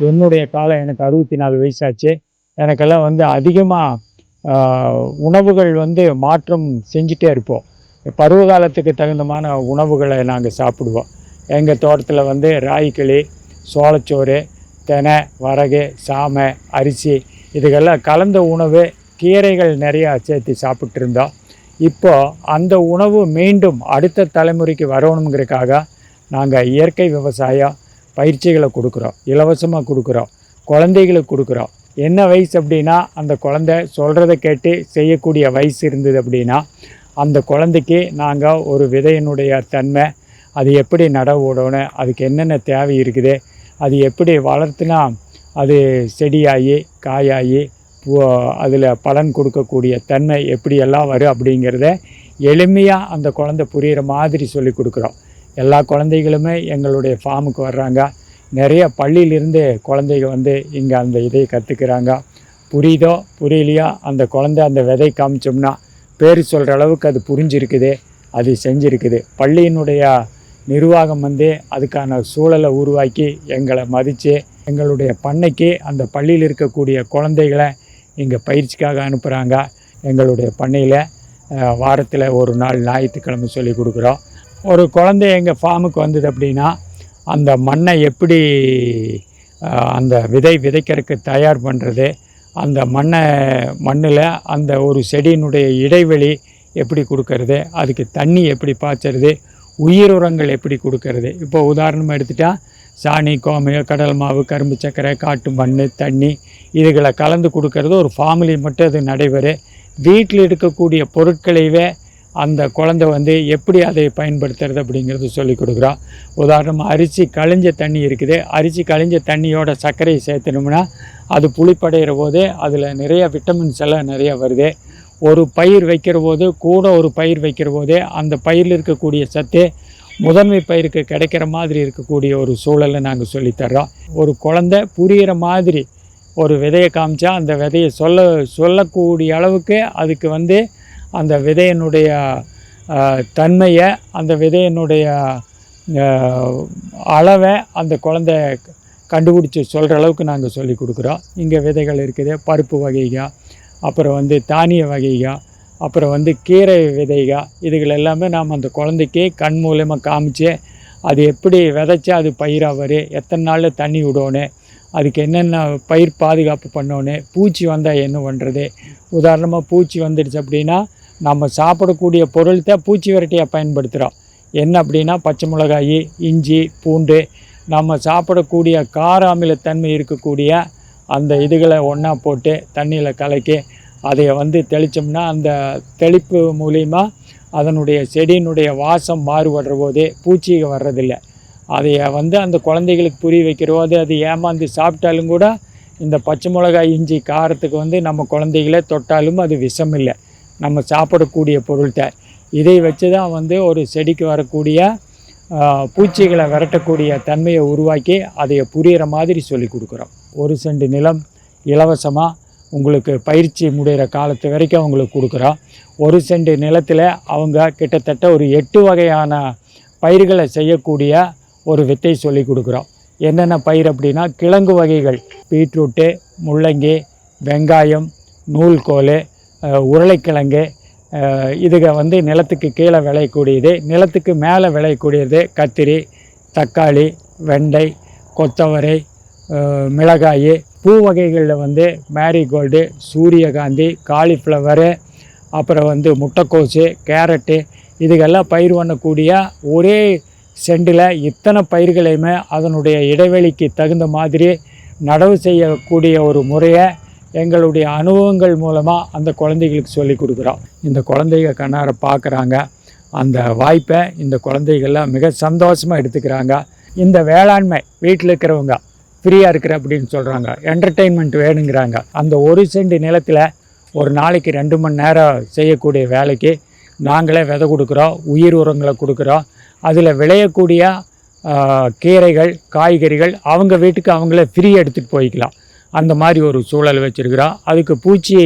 என்னுடைய காலம் எனக்கு அறுபத்தி நாலு வயசாச்சு. எனக்கெல்லாம் வந்து அதிகமாக உணவுகள் வந்து மாற்றம் செஞ்சிட்டே இருப்போம். பருவ காலத்துக்கு தகுந்தமான உணவுகளை நாங்கள் சாப்பிடுவோம். எங்கள் தோட்டத்தில் வந்து ராய்களி சோளச்சோறு தெனை வரகு சாமை அரிசி இதுக்கெல்லாம் கலந்த உணவு கீரைகள் நிறையா சேர்த்து சாப்பிட்ருந்தோம் இருந்தோம் அந்த உணவு மீண்டும் அடுத்த தலைமுறைக்கு வரணுங்கிறதுக்காக நாங்கள் இயற்கை விவசாயம் பயிற்சிகளை கொடுக்குறோம் இலவசமாக கொடுக்குறோம் குழந்தைகளுக்கு கொடுக்குறோம் என்ன வயசு அப்படின்னா அந்த குழந்தை சொல்கிறத கேட்டு செய்யக்கூடிய வயசு இருந்தது அப்படின்னா அந்த குழந்தைக்கு நாங்கள் ஒரு விதையினுடைய தன்மை அது எப்படி நடவுடணும் அதுக்கு என்னென்ன தேவை இருக்குது அது எப்படி வளர்த்துனா அது செடியாகி காயாகி அதில் பலன் கொடுக்கக்கூடிய தன்மை எப்படியெல்லாம் வரும் அப்படிங்கிறத எளிமையாக அந்த குழந்தை புரிகிற மாதிரி சொல்லி கொடுக்குறோம் எல்லா குழந்தைகளுமே எங்களுடைய ஃபார்முக்கு வர்றாங்க. நிறைய பள்ளியிலிருந்து குழந்தைங்க வந்து இங்கே அந்த இதை கற்றுக்கிறாங்க புரியுதோ? புரியலையோ? அந்த குழந்தை அந்த விதை காமிச்சோம்னா பேர் சொல்கிற அளவுக்கு அது புரிஞ்சிருக்குது. அது செஞ்சுருக்குது. பள்ளியினுடைய நிர்வாகம் வந்து அதுக்கான சூழலை உருவாக்கி எங்களை மதித்து எங்களுடைய பண்ணைக்கு அந்த பள்ளியில் இருக்கக்கூடிய குழந்தைகளை இங்கே பயிற்சிக்காக அனுப்புகிறாங்க எங்களுடைய பண்ணையில் வாரத்தில் ஒரு நாள் ஞாயிற்றுக்கிழமை சொல்லி கொடுக்குறோம். ஒரு குழந்தை எங்கள் ஃபார்முக்கு வந்தது அப்படின்னா அந்த மண்ணை எப்படி அந்த விதை விதைக்கிறதுக்கு தயார் பண்ணுறது அந்த மண்ணை மண்ணில் அந்த ஒரு செடியினுடைய இடைவெளி எப்படி கொடுக்கறது அதுக்கு தண்ணி எப்படி பாய்ச்சறது உயிர் உரங்கள் எப்படி கொடுக்கறது. இப்போ உதாரணமாக எடுத்துட்டால் சாணி கோமியம் கடல் மாவு கரும்பு சக்கரை காட்டு மண் தண்ணி இதுகளை கலந்து கொடுக்கறது ஒரு ஃபார்மிலி மட்டும் அது நடைபெறும் வீட்டில் இருக்கக்கூடிய பொருட்களையவே அந்த குழந்தை வந்து எப்படி அதை பயன்படுத்துறது அப்படிங்கிறது சொல்லி கொடுக்குறோம் உதாரணமாக அரிசி கழிஞ்ச தண்ணி இருக்குது. அரிசி கழிஞ்ச தண்ணியோட சர்க்கரையை சேர்த்தணும்னா அது புளிப்படைகிற போது அதில் நிறைய விட்டமின்ஸ் எல்லாம் நிறைய வருது. ஒரு பயிர் வைக்கிற போது கூட ஒரு பயிர் வைக்கிற போதே அந்த பயிரில் இருக்கக்கூடிய சத்து முதன்மை பயிருக்கு கிடைக்கிற மாதிரி இருக்கக்கூடிய ஒரு சூழலை நாங்கள் சொல்லித்தர்றோம் ஒரு குழந்தை புரிகிற மாதிரி ஒரு விதையை காமிச்சா அந்த விதையை சொல்ல சொல்லக்கூடிய அளவுக்கு அதுக்கு வந்து அந்த விதையினுடைய தன்மையை அந்த விதையினுடைய அளவை அந்த குழந்தை கண்டுபிடிச்சி சொல்கிற அளவுக்கு நாங்கள் சொல்லி கொடுக்குறோம். இங்கே விதைகள் இருக்குது பருப்பு வகைகள் அப்புறம் வந்து தானிய வகைகள் அப்புறம் வந்து கீரை விதைகள் இதுகள் எல்லாமே நாம் அந்த குழந்தைக்கு கண் மூலயமா காமிச்சு அது எப்படி விதைச்சா அது பயிராக வரும் எத்தனை நாளில் தண்ணி விடணும் அதுக்கு என்னென்ன பயிர் பாதுகாப்பு பண்ணணும் பூச்சி வந்தால் என்ன பண்ணுறது உதாரணமாக பூச்சி வந்துடுச்சு அப்படின்னா நம்ம சாப்பிடக்கூடிய பொருள் தான் பூச்சி விரட்டியாக பயன்படுத்துகிறோம் என்ன அப்படின்னா பச்சை மிளகாய் இஞ்சி பூண்டு. நம்ம சாப்பிடக்கூடிய கார அமிலத்தன்மை இருக்கக்கூடிய அந்த இதுகளை ஒன்றா போட்டு தண்ணியில் கலக்கி அதை வந்து தெளித்தோம்னா அந்த தெளிப்பு மூலிமா அதனுடைய செடியினுடைய வாசம் மாறுபடுற போதே பூச்சிகள் வர்றதில்லை. அதை வந்து அந்த குழந்தைகளுக்கு புரிய வைக்கிற போது அது ஏமாந்து சாப்பிட்டாலும் கூட இந்த பச்சை மிளகாய் இஞ்சி காரத்துக்கு வந்து நம்ம குழந்தைகளே தொட்டாலும் அது விஷம் இல்லை நம்ம சாப்பிடக்கூடிய பொருள்கிட்ட. இதை வச்சு தான் வந்து ஒரு செடிக்கு வரக்கூடிய பூச்சிகளை விரட்டக்கூடிய தன்மையை உருவாக்கி அதை புரிகிற மாதிரி சொல்லி கொடுக்குறோம். ஒரு செண்டு நிலம் இலவசமாக உங்களுக்கு பயிற்சி முடிகிற காலத்து வரைக்கும் அவங்களுக்கு கொடுக்குறோம். ஒரு செண்டு நிலத்தில் அவங்க கிட்டத்தட்ட ஒரு எட்டு வகையான பயிர்களை செய்யக்கூடிய ஒரு வித்தை சொல்லி கொடுக்குறோம். என்னென்ன பயிர் அப்படின்னா கிழங்கு வகைகள். பீட்ரூட்டு முள்ளங்கி வெங்காயம் நூல்கோல் உருளைக்கிழங்கு இதுக வந்து நிலத்துக்கு கீழே விளையக்கூடியது நிலத்துக்கு மேலே விளையக்கூடியது கத்திரி தக்காளி வெண்டை கொத்தவரை மிளகாய் பூ வகைகளில் வந்து மேரிகோல்டு சூரியகாந்தி காலிஃப்ளவரு அப்புறம் வந்து முட்டைக்கோசு கேரட்டு இதுக்கெல்லாம் பயிர் பண்ணக்கூடிய ஒரே செண்டில் இத்தனை பயிர்களையுமே அதனுடைய இடைவெளிக்கு தகுந்த மாதிரி நடவு செய்யக்கூடிய ஒரு முறையை எங்களுடைய அனுபவங்கள் மூலமாக அந்த குழந்தைகளுக்கு சொல்லி கொடுக்குறோம். இந்த குழந்தைங்க கண்ணார பார்க்குறாங்க அந்த வாய்ப்பை இந்த குழந்தைகள்லாம் மிக சந்தோஷமாக எடுத்துக்கிறாங்க. இந்த வேளாண்மை வீட்டில் இருக்கிறவங்க ஃப்ரீயாக இருக்கிற அப்படின்னு சொல்கிறாங்க என்டர்டெயின்மெண்ட் வேணுங்கிறாங்க. அந்த ஒரு சென்ட் நிலத்தில் ஒரு நாளைக்கு ரெண்டு மணி நேரம் செய்யக்கூடிய வேலைக்கு நாங்களே விதை கொடுக்குறோம் உயிர் உரங்களை கொடுக்குறோம். அதில் விளையக்கூடிய கீரைகள் காய்கறிகள் அவங்க வீட்டுக்கு அவங்களே ஃப்ரீ எடுத்துகிட்டு போய்க்கலாம். அந்த மாதிரி ஒரு சூழல் வச்சுருக்குறோம் அதுக்கு பூச்சி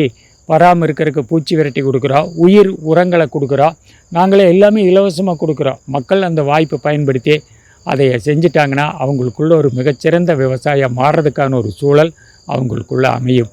வராமல் இருக்கிறதுக்கு பூச்சி விரட்டி கொடுக்குறோம் உயிர் உரங்களை கொடுக்குறோம் நாங்களே எல்லாமே இலவசமாக கொடுக்குறோம். மக்கள் அந்த வாய்ப்பை பயன்படுத்தி அதை செஞ்சிட்டாங்கன்னா அவங்களுக்குள்ள ஒரு மிகச்சிறந்த விவசாயம் மாறுறதுக்கான ஒரு சூழல் அவங்களுக்குள்ளே அமையும்.